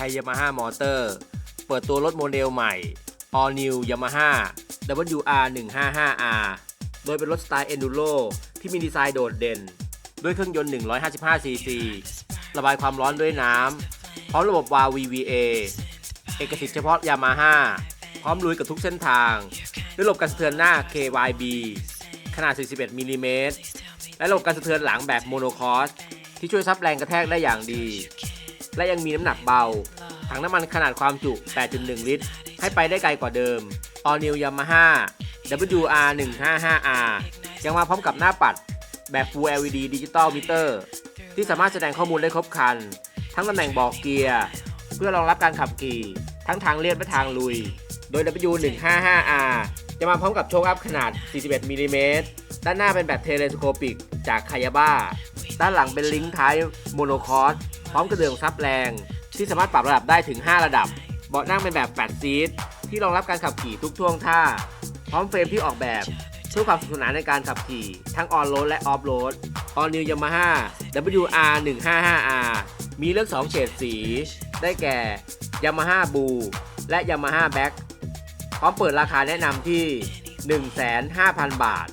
ไทยยามาฮ่ามอเตอร์ เปิดตัวรถโมเดลใหม่ All New Yamaha WR 155R โดยเป็นรถสไตล์ Enduro ที่มีดีไซน์โดดเด่น ด้วยเครื่องยนต์ 155cc ระบายความร้อนด้วยน้ำ พร้อมระบบวาล์ว VVA เอกสิทธิ์เฉพาะ Yamaha พร้อมลุยกับทุกเส้นทาง ด้วยระบบการสะเทือนหน้า KYB ขนาด 41มิลลิเมตร และระบบการสะเทือนหลังแบบโมโนคอสที่ช่วยซับแรงกระแทกได้อย่างดี และยังมีน้ำหนักเบา ถังน้ำมันขนาดความจุ 8.1 ลิตร ให้ไปได้ไกลกว่าเดิม All New Yamaha WR 155R ยังมาพร้อมกับหน้าปัด แบบ Full LED Digital Meter ที่สามารถแสดงข้อมูลได้ครบครัน ทั้งตำแหน่งบอกเกียร์ เพื่อรองรับการขับขี่ ทั้งทางเลียบและทางลุย โดย W155R จะมาพร้อมกับโชคอัพขนาด 41มิลลิเมตรด้านหน้าเป็นแบบเทเลสโคปิกจากคายาบ้า ด้านหลังเป็นลิงก์ท้ายโมโนคอร์สพร้อมกระเดื่องซับแรง ที่สามารถปรับระดับได้ถึง 5 ระดับ เบาะนั่งเป็นแบบ8ซีทที่รองรับการขับขี่ทุกท่วงท่า พร้อมเฟรมที่ออกแบบเพื่อความสนุกสนานในการขับขี่ ทั้งออนโรดและออฟโรด All New Yamaha WR 155R มีเลือก 2 เฉดสี ได้แก่ Yamaha Blue และ Yamaha Black พร้อมเปิดราคาแนะนำที่ 15,000บาท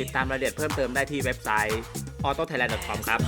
ติดตามรายละเอียดเพิ่มเติมได้ที่เว็บไซต์ autothailand.com ครับ